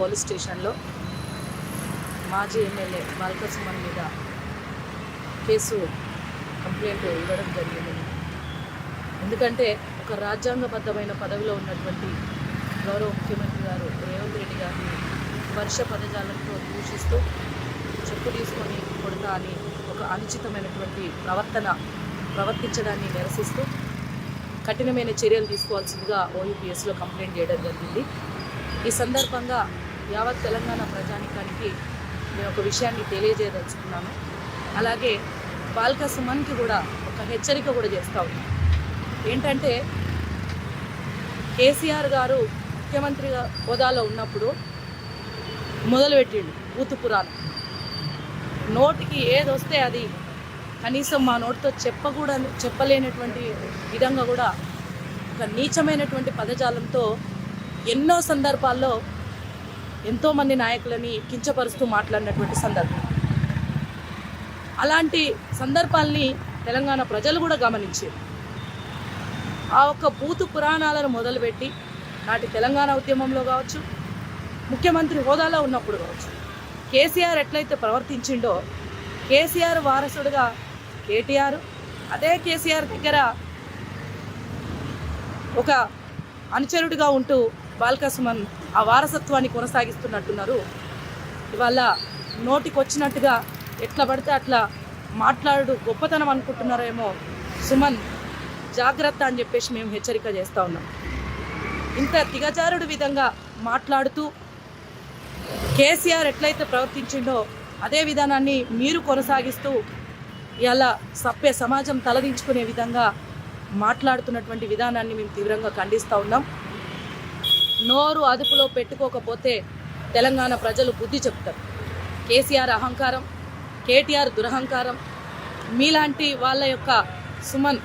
Police స్టేషన్లో మాజీ MLA Balka Suman మీద కేసు కంప్లైంట్ ఇవ్వడం జరిగింది. ఎందుకంటే ఒక రాజ్యాంగబద్ధమైన పదవిలో ఉన్నటువంటి గౌరవ ముఖ్యమంత్రి గారు రేవంత్ రెడ్డి గారిని వర్ష పదజాలంతో దూషిస్తూ చెప్పు తీసుకొని కొడతా అని ఒక అనుచితమైనటువంటి ప్రవర్తన ప్రవర్తించడాన్ని నిరసిస్తూ కఠినమైన చర్యలు తీసుకోవాల్సిందిగా ఓయూపీఎస్లో కంప్లైంట్ చేయడం జరిగింది. ఈ సందర్భంగా యావత్ తెలంగాణ ప్రజానికానికి నేను ఒక విషయాన్ని తెలియజేయదలుచుకున్నాను. అలాగే బాల్క సుమన్కి కూడా ఒక హెచ్చరిక కూడా చేస్తూ ఉన్నాను ఏంటంటే కేసీఆర్ గారు ముఖ్యమంత్రి హోదాలో ఉన్నప్పుడు మొదలుపెట్టిండు ఊతుపురాలు నోటికి ఏది వస్తే అది కనీసం మా నోటితో చెప్పకూడ చెప్పలేనటువంటి విధంగా కూడా ఒక నీచమైనటువంటి పదజాలంతో ఎన్నో సందర్భాల్లో ఎంతోమంది నాయకులని కించపరుస్తూ మాట్లాడినటువంటి సందర్భం. అలాంటి సందర్భాల్ని తెలంగాణ ప్రజలు కూడా గమనించారు. ఆ ఒక్క బూతు పురాణాలను మొదలుపెట్టి నాటి తెలంగాణ ఉద్యమంలో కావచ్చు ముఖ్యమంత్రి హోదాలో ఉన్నప్పుడు కావచ్చు కేసీఆర్ ఎట్లయితే ప్రవర్తించిండో కేసీఆర్ వారసుడుగా కేటీఆర్. అదే కేసీఆర్ దగ్గర ఒక అనుచరుడిగా ఉంటూ బాల్క సుమన్ ఆ వారసత్వాన్ని కొనసాగిస్తున్నట్టున్నారు. ఇవాళ నోటికొచ్చినట్టుగా ఎట్లా పడితే అట్లా మాట్లాడు గొప్పతనం అనుకుంటున్నారేమో సుమన్. జాగ్రత్త అని చెప్పేసి మేము హెచ్చరిక చేస్తూ ఉన్నాం. ఇంత దిగజారుడు విధంగా మాట్లాడుతూ కేసీఆర్ ఎట్లయితే ప్రవర్తించిండో అదే విధానాన్ని మీరు కొనసాగిస్తూ ఇలా సభ్య సమాజం తలదించుకునే విధంగా మాట్లాడుతున్నటువంటి విధానాన్ని మేము తీవ్రంగా ఖండిస్తూ ఉన్నాం. నోరు అదుపులో పెట్టుకోకపోతే తెలంగాణ ప్రజలు బుద్ధి చెప్తారు. కేసీఆర్ అహంకారం కేటీఆర్ దురహంకారం మీలాంటి వాళ్ళ యొక్క సుమన్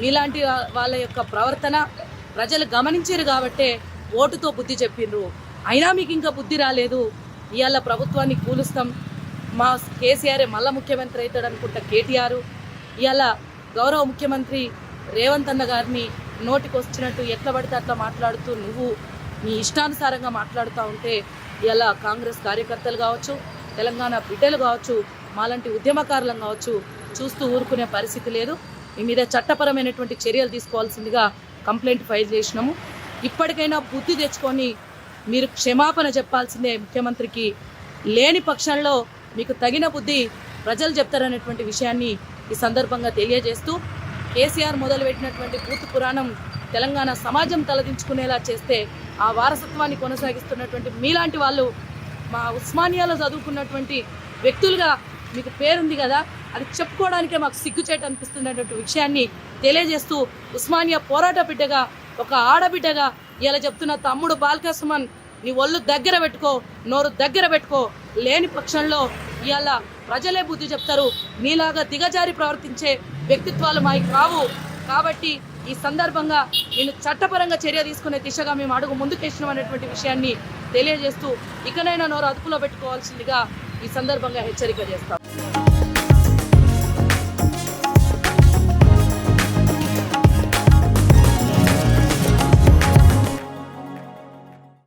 మీలాంటి వాళ్ళ యొక్క ప్రవర్తన ప్రజలు గమనించారు కాబట్టే ఓటుతో బుద్ధి చెప్పిండ్రు. అయినా మీకు ఇంకా బుద్ధి రాలేదు. ఇవాళ ప్రభుత్వాన్ని కూలుస్తాం మా కేసీఆర్ మళ్ళా ముఖ్యమంత్రి అవుతాడు అనుకుంటా కేటీఆర్. ఇలా గౌరవ ముఖ్యమంత్రి రేవంత్ అన్న గారిని నోటికి వచ్చినట్టు ఎట్లా పడితే అట్లా మాట్లాడుతూ నువ్వు నీ ఇష్టానుసారంగా మాట్లాడుతూ ఉంటే ఇలా కాంగ్రెస్ కార్యకర్తలు కావచ్చు తెలంగాణ బిడ్డలు కావచ్చు మాలాంటి ఉద్యమకారులం కావచ్చు చూస్తూ ఊరుకునే పరిస్థితి లేదు. మీ మీద చట్టపరమైనటువంటి చర్యలు తీసుకోవాల్సిందిగా కంప్లైంట్ ఫైల్ చేసినాము. ఇప్పటికైనా బుద్ధి తెచ్చుకొని మీరు క్షమాపణ చెప్పాల్సిందే ముఖ్యమంత్రికి. లేని పక్షంలో మీకు తగిన బుద్ధి ప్రజలు చెప్తారనేటువంటి విషయాన్ని ఈ సందర్భంగా తెలియజేస్తూ కేసీఆర్ మొదలుపెట్టినటువంటి పూర్తి పురాణం తెలంగాణ సమాజం తలదించుకునేలా చేస్తే ఆ వారసత్వాన్ని కొనసాగిస్తున్నటువంటి మీలాంటి వాళ్ళు మా ఉస్మానియాలో చదువుకున్నటువంటి వ్యక్తులుగా మీకు పేరుంది కదా అది చెప్పుకోవడానికే మాకు సిగ్గుచేట అనిపిస్తున్నటువంటి విషయాన్ని తెలియజేస్తూ ఉస్మానియా పోరాట బిడ్డగా ఒక ఆడబిడ్డగా ఇలా చెప్తున్న తమ్ముడు బాల్కాసుమన్ నీ ఒళ్ళు దగ్గర పెట్టుకో నోరు దగ్గర పెట్టుకో లేని పక్షంలో ఇవాళ ప్రజలే బుద్ధి చెప్తారు. నీలాగా దిగజారి ప్రవర్తించే వ్యక్తిత్వాలు మాకు కావు. కాబట్టి ఈ సందర్భంగా నేను చట్టపరంగా చర్య తీసుకునే దిశగా మేము అడుగు ముందుకేసినాం అనేటువంటి విషయాన్ని తెలియజేస్తూ ఇకనైనా నోరు అదుపులో పెట్టుకోవాల్సిందిగా ఈ సందర్భంగా హెచ్చరిక చేస్తాం.